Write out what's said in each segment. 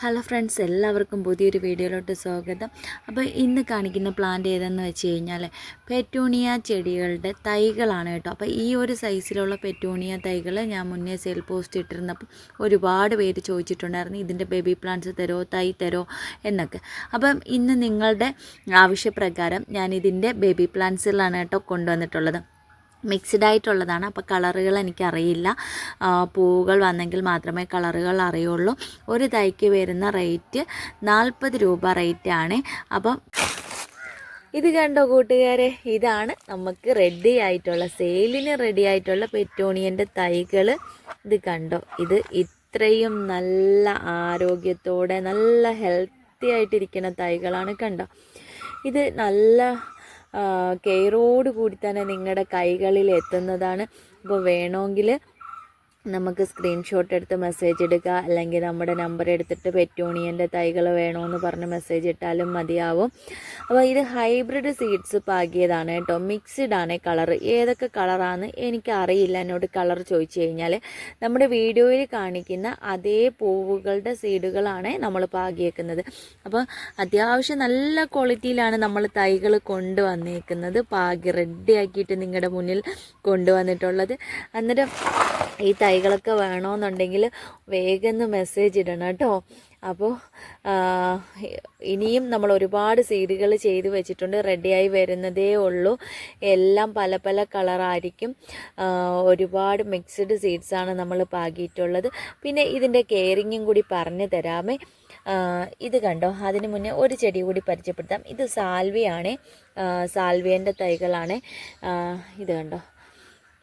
Hello friends എല്ലാവർക്കും പുതിയൊരു വീഡിയോയിലോട്ട് സ്വാഗതം. അപ്പോൾ ഇന്ന് കാണിക്കുന്ന പ്ലാന്റ് ഏതെന്ന് വെച്ച് കഴിഞ്ഞാൽ പെറ്റൂണിയ ചെടികളുടെ തൈകളാണ് കേട്ടോ. അപ്പോൾ ഈ ഒരു സൈസിലുള്ള പെറ്റൂണിയ തൈകൾ ഞാൻ മുന്നേ സെയിൽ പോസ്റ്റ് ഇട്ടിരുന്നപ്പോൾ ഒരുപാട് പേര് ചോദിച്ചിട്ടുണ്ടായിരുന്നു ഇതിന്റെ ബേബി പ്ലാന്റ്സ് തരോ തൈ തരോ? എന്നൊക്കെ. അപ്പം ഇന്ന് നിങ്ങളുടെ ആവശ്യപ്രകാരം ഞാനിതിന്റെ ബേബി പ്ലാന്റ്സുകളാണ് കേട്ടോ കൊണ്ടുവന്നിട്ടുള്ളത്. മിക്സ്ഡ് ആയിട്ടുള്ളതാണ് അപ്പോൾ കളറുകൾ എനിക്കറിയില്ല. പൂവുകൾ വന്നെങ്കിൽ മാത്രമേ കളറുകൾ അറിയുള്ളൂ. ഒരു തൈക്ക് വരുന്ന റേറ്റ് നാൽപ്പത് രൂപ റേറ്റാണ്. അപ്പം ഇത് കണ്ടോ കൂട്ടുകാരെ? ഇതാണ് നമുക്ക് റെഡി ആയിട്ടുള്ള സെയിലിന് റെഡി ആയിട്ടുള്ള പെറ്റോണിയന്റെ തൈകൾ ഇത് കണ്ടോ? ഇത് ഇത്രയും നല്ല ആരോഗ്യത്തോടെ നല്ല ഹെൽത്തി ആയിട്ടിരിക്കുന്ന തൈകളാണ് കണ്ടോ? ഇത് നല്ല കെയറോട് കൂടി തന്നെ നിങ്ങളുടെ കൈകളിൽ എത്തുന്നതാണ് അപ്പോൾ വേണമെങ്കിൽ നമുക്ക് സ്ക്രീൻഷോട്ട് എടുത്ത് മെസ്സേജ് ഇടുക അല്ലെങ്കിൽ നമ്മുടെ നമ്പർ എടുത്തിട്ട് പെറ്റോണിയന്റെ തൈകൾ വേണമെന്ന് പറഞ്ഞ് മെസ്സേജ് ഇട്ടാലും മതിയാവും. അപ്പോൾ ഇത് ഹൈബ്രിഡ് സീഡ്സ് പാകിയതാണ് കേട്ടോ. മിക്സ്ഡ് ആണ് കളർ ഏതൊക്കെ കളറാണെന്ന് എനിക്കറിയില്ല. എന്നോട് കളർ ചോദിച്ചു കഴിഞ്ഞാൽ നമ്മുടെ വീഡിയോയിൽ കാണിക്കുന്ന അതേ പൂവുകളുടെ സീഡുകളാണ് നമ്മൾ പാകിയേക്കുന്നത്. അപ്പോൾ അത്യാവശ്യം നല്ല ക്വാളിറ്റിയിലാണ് നമ്മൾ തൈകൾ കൊണ്ടുവന്നേക്കുന്നത്. പാകി റെഡിയാക്കിയിട്ട് നിങ്ങളുടെ മുന്നിൽ കൊണ്ടുവന്നിട്ടുള്ളത്. അന്നേരം ഈ തൈകളൊക്കെ വേണമെന്നുണ്ടെങ്കിൽ വേഗം ഒന്ന് മെസ്സേജ് ഇടണം കേട്ടോ. അപ്പോൾ ഇനിയും നമ്മൾ ഒരുപാട് സീഡുകൾ ചെയ്ത് വെച്ചിട്ടുണ്ട്. റെഡിയായി വരുന്നതേ ഉള്ളൂ. എല്ലാം പല പല കളറായിരിക്കും ഒരുപാട് മിക്സ്ഡ് സീഡ്സാണ് നമ്മൾ പാകിയിട്ടുള്ളത്. പിന്നെ ഇതിന്റെ കെയറിങ്ങും കൂടി പറഞ്ഞു തരാമേ. ഇത് കണ്ടോ? അതിന് മുന്നേ ഒരു ചെടി കൂടി പരിചയപ്പെടുത്താം. ഇത് സാൽവിയാണ് സാൽവിയന്റെ തൈകളാണ്. ഇത് കണ്ടോ?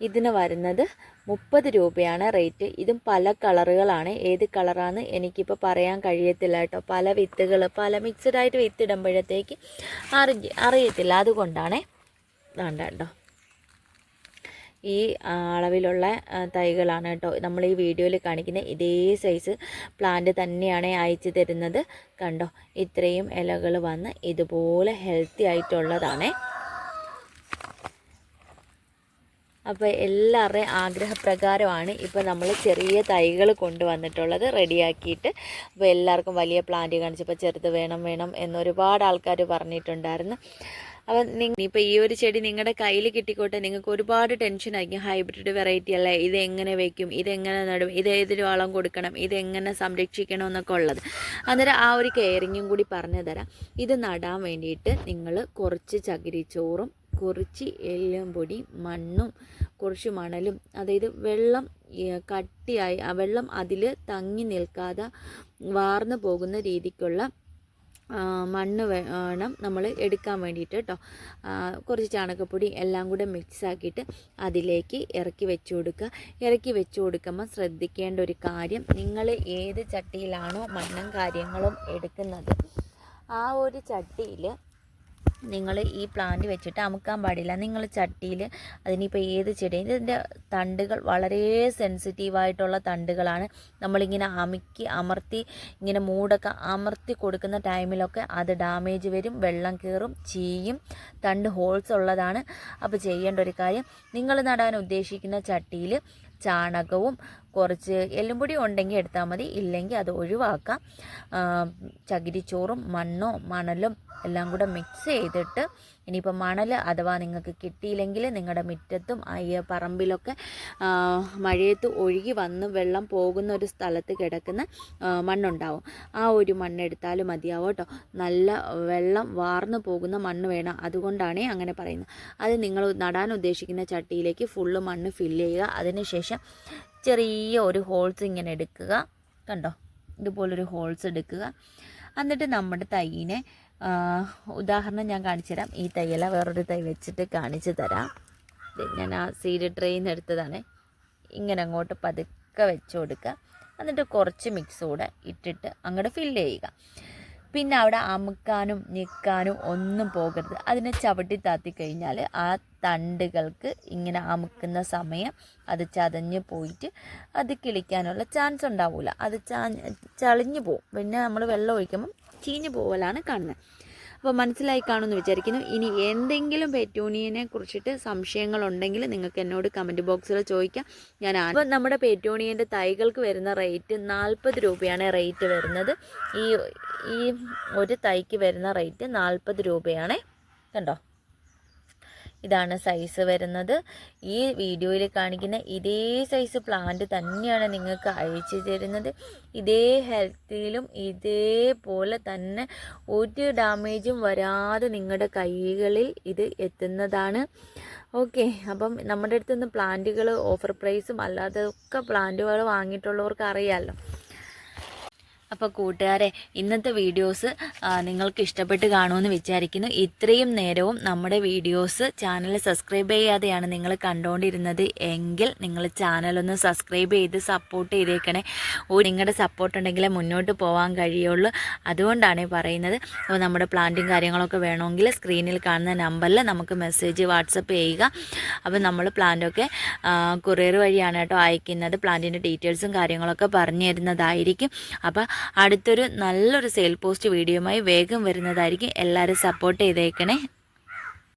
ഇതിന് വരുന്നത് മുപ്പത് രൂപയാണ് റേറ്റ്. ഇതും പല കളറുകളാണ്. ഏത് കളറാണ് എനിക്കിപ്പോൾ പറയാൻ കഴിയത്തില്ല കേട്ടോ. പല വിത്തുകൾ പല മിക്സഡ് ആയിട്ട് വിത്ത് ഇടുമ്പോഴത്തേക്ക് അറി അറിയത്തില്ല. അതുകൊണ്ടാണേ വേണ്ട കേട്ടോ. ഈ അളവിലുള്ള തൈകളാണ് കേട്ടോ നമ്മൾ ഈ വീഡിയോയിൽ കാണിക്കുന്ന ഇതേ സൈസ് പ്ലാന്റ് തന്നെയാണ് അയച്ചു തരുന്നത്. കണ്ടോ? ഇത്രയും ഇലകൾ വന്ന് ഇതുപോലെ ഹെൽത്തി ആയിട്ടുള്ളതാണേ. അപ്പോൾ എല്ലാവരുടെയും ആഗ്രഹപ്രകാരമാണ് ഇപ്പോൾ നമ്മൾ ചെറിയ തൈകൾ കൊണ്ടുവന്നിട്ടുള്ളത് റെഡിയാക്കിയിട്ട് അപ്പോൾ എല്ലാവർക്കും വലിയ പ്ലാന്റ് കാണിച്ചപ്പോൾ ചെറുത് വേണം വേണം എന്നൊരുപാട് ആൾക്കാർ പറഞ്ഞിട്ടുണ്ടായിരുന്നു. അപ്പം നിങ്ങൾ ഇപ്പോൾ ഈ ഒരു ചെടി നിങ്ങളുടെ കയ്യിൽ കിട്ടിക്കോട്ടെ. നിങ്ങൾക്ക് ഒരുപാട് ടെൻഷൻ ആയിരിക്കും. ഹൈബ്രിഡ് വെറൈറ്റി അല്ലേ? ഇത് എങ്ങനെ വെക്കും? ഇതെങ്ങനെ നടും? ഇത് ഏതൊരു വളം കൊടുക്കണം? ഇത് എങ്ങനെ സംരക്ഷിക്കണം എന്നൊക്കെ ഉള്ളത്. അന്നേരം ആ ഒരു കെയറിങ്ങും കൂടി പറഞ്ഞു തരാം ഇത് നടാൻ വേണ്ടിയിട്ട് നിങ്ങൾ കുറച്ച് ചകിരിച്ചോറും കുറച്ച് എല്ലും പൊടി മണ്ണും കുറച്ച് മണലും. അതായത് വെള്ളം കട്ടിയായി ആ വെള്ളം അതിൽ തങ്ങി നിൽക്കാതെ വാർന്നു പോകുന്ന രീതിക്കുള്ള മണ്ണ് വേണം നമ്മൾ എടുക്കാൻ വേണ്ടിയിട്ട് കേട്ടോ കുറച്ച് ചാണകപ്പൊടി എല്ലാം കൂടെ മിക്സ് ആക്കിയിട്ട് അതിലേക്ക് ഇറക്കി വെച്ച് കൊടുക്കുക. ഇറക്കി വെച്ച് കൊടുക്കുമ്പോൾ ശ്രദ്ധിക്കേണ്ട ഒരു കാര്യം നിങ്ങൾ ഏത് ചട്ടിയിലാണോ മണ്ണും കാര്യങ്ങളും എടുക്കുന്നത് ആ ഒരു ചട്ടിയിൽ നിങ്ങൾ ഈ പ്ലാന്റ് വെച്ചിട്ട് അമുക്കാൻ പാടില്ല. നിങ്ങൾ ചട്ടിയിൽ അതിനിപ്പോൾ ഏത് ചെടി? ഇതിന്റെ തണ്ടുകൾ വളരെ സെൻസിറ്റീവായിട്ടുള്ള തണ്ടുകളാണ്. നമ്മളിങ്ങനെ അമുക്കി അമർത്തി ഇങ്ങനെ മൂടൊക്കെ അമർത്തി കൊടുക്കുന്ന ടൈമിലൊക്കെ അത് ഡാമേജ് വരും വെള്ളം കയറും ചീയും. തണ്ട് ഹോൾസ് ഉള്ളതാണ്. അപ്പോൾ ചെയ്യേണ്ട ഒരു കാര്യം നിങ്ങൾ നടാൻ ഉദ്ദേശിക്കുന്ന ചട്ടിയിൽ ചാണകവും കുറച്ച് എല്ലും എല്ലുംപൊടി ഉണ്ടെങ്കിൽ എടുത്താൽ മതി. ഇല്ലെങ്കിൽ അത് ഒഴിവാക്കാം. ചകിരിച്ചോറും മണ്ണോ മണലും എല്ലാം കൂടെ മിക്സ് ചെയ്തിട്ട് ഇനിയിപ്പോൾ മണൽ അഥവാ നിങ്ങൾക്ക് കിട്ടിയില്ലെങ്കിൽ നിങ്ങളുടെ മുറ്റത്തും അയ്യ പറമ്പിലൊക്കെ മഴയത്ത് ഒഴുകി വന്ന് വെള്ളം പോകുന്ന ഒരു സ്ഥലത്ത് കിടക്കുന്ന മണ്ണുണ്ടാവും. ആ ഒരു മണ്ണെടുത്താലും മതിയാവും കേട്ടോ. നല്ല വെള്ളം വാർന്നു പോകുന്ന മണ്ണ് വേണം. അതുകൊണ്ടാണ് അങ്ങനെ പറയുന്നത്. അത് നിങ്ങൾ നടാൻ ഉദ്ദേശിക്കുന്ന ചട്ടിയിലേക്ക് ഫുള്ള് മണ്ണ് ഫില്ല് ചെയ്യുക. അതിനുശേഷം ചെറിയ ഒരു ഹോൾസ് ഇങ്ങനെ എടുക്കുക. കണ്ടോ? ഇതുപോലൊരു ഹോൾസ് എടുക്കുക. എന്നിട്ട് നമ്മുടെ തൈനെ ഉദാഹരണം ഞാൻ കാണിച്ചു തരാം. ഈ തൈയല വേറൊരു തൈ വെച്ചിട്ട് കാണിച്ചു തരാം. ഞാൻ ആ സീഡ് ട്രെയിൽ നിന്ന് എടുത്തതാണ്. ഇങ്ങനെ അങ്ങോട്ട് പതുക്കെ വെച്ച് കൊടുക്കുക. എന്നിട്ട് കുറച്ച് മിക്സ് കൂടെ ഇട്ടിട്ട് അങ്ങോട്ട് ഫില്ല് ചെയ്യുക. പിന്നെ അവിടെ അമുക്കാനും ഞെക്കാനും ഒന്നും പോകരുത്. അതിനെ ചവിട്ടി താത്തി കഴിഞ്ഞാൽ ആ തണ്ടുകൾക്ക് ഇങ്ങനെ അമുക്കുന്ന സമയം അത് ചതഞ്ഞ് പോയിട്ട് അത് കിളിക്കാനുള്ള ചാൻസ് ഉണ്ടാവില്ല അത് ചാ ചളിഞ്ഞു പോവും. പിന്നെ നമ്മൾ വെള്ളം ഒഴിക്കുമ്പം ചീഞ്ഞു പോവലാണ് കാണുന്നത് അപ്പോൾ മനസ്സിലായി കാണുമെന്ന് വിചാരിക്കുന്നു. ഇനി എന്തെങ്കിലും പെറ്റൂണിയനെ കുറിച്ചിട്ട് സംശയങ്ങളുണ്ടെങ്കിൽ നിങ്ങൾക്ക് എന്നോട് കമന്റ് ബോക്സിൽ ചോദിക്കാം. ഞാൻ അപ്പോൾ നമ്മുടെ പെറ്റൂണിയന്റെ തൈകൾക്ക് വരുന്ന റേറ്റ് നാൽപ്പത് രൂപയാണ് റേറ്റ് വരുന്നത്. ഈ ഈ ഒരു തൈക്ക് വരുന്ന റേറ്റ് നാൽപ്പത് രൂപയാണ്. കണ്ടോ? ഇതാണ് സൈസ് വരുന്നത്. ഈ വീഡിയോയിൽ കാണിക്കുന്ന ഇതേ സൈസ് പ്ലാന്റ് തന്നെയാണ് നിങ്ങൾക്ക് അയച്ചു തരുന്നത്. ഇതേ ഹെൽത്തിയിലും ഇതേപോലെ തന്നെ ഒരു ഡാമേജും വരാതെ നിങ്ങളുടെ കൈകളിൽ ഇത് എത്തുന്നതാണ്. ഓക്കെ അപ്പം നമ്മുടെ അടുത്ത് നിന്ന് പ്ലാന്റുകൾ ഓഫർ പ്രൈസും അല്ലാതെ ഒക്കെ പ്ലാന്റുകൾ വാങ്ങിയിട്ടുള്ളവർക്ക് അറിയാമല്ലോ അപ്പോൾ കൂട്ടുകാരെ ഇന്നത്തെ വീഡിയോസ് നിങ്ങൾക്ക് ഇഷ്ടപ്പെട്ട് കാണുമെന്ന് വിചാരിക്കുന്നു. ഇത്രയും നേരവും നമ്മുടെ വീഡിയോസ് ചാനൽ സബ്സ്ക്രൈബ് ചെയ്യാതെയാണ് നിങ്ങൾ കണ്ടുകൊണ്ടിരുന്നത് എങ്കിൽ നിങ്ങൾ ചാനലൊന്ന് സബ്സ്ക്രൈബ് ചെയ്ത് സപ്പോർട്ട് ചെയ്തേക്കണേ. ഓ നിങ്ങളുടെ സപ്പോർട്ട് ഉണ്ടെങ്കിലേ മുന്നോട്ട് പോകാൻ കഴിയുള്ളൂ. അതുകൊണ്ടാണ് പറയുന്നത്. അപ്പോൾ നമ്മുടെ പ്ലാന്റും കാര്യങ്ങളൊക്കെ വേണമെങ്കിൽ സ്ക്രീനിൽ കാണുന്ന നമ്പറിൽ നമുക്ക് മെസ്സേജ് വാട്സപ്പ് ചെയ്യുക. അപ്പോൾ നമ്മൾ പ്ലാന്റൊക്കെ കൊറിയർ വഴിയാണ് കേട്ടോ അയക്കുന്നത്. പ്ലാന്റിന്റെ ഡീറ്റെയിൽസും കാര്യങ്ങളൊക്കെ പറഞ്ഞു തരുന്നതായിരിക്കും. അപ്പോൾ അടുത്തൊരു നല്ലൊരു സെയിൽ പോസ്റ്റ് വീഡിയോയുമായി വേഗം വരുന്നതായിരിക്കും. എല്ലാവരും സപ്പോർട്ട് ചെയ്തേക്കണേ.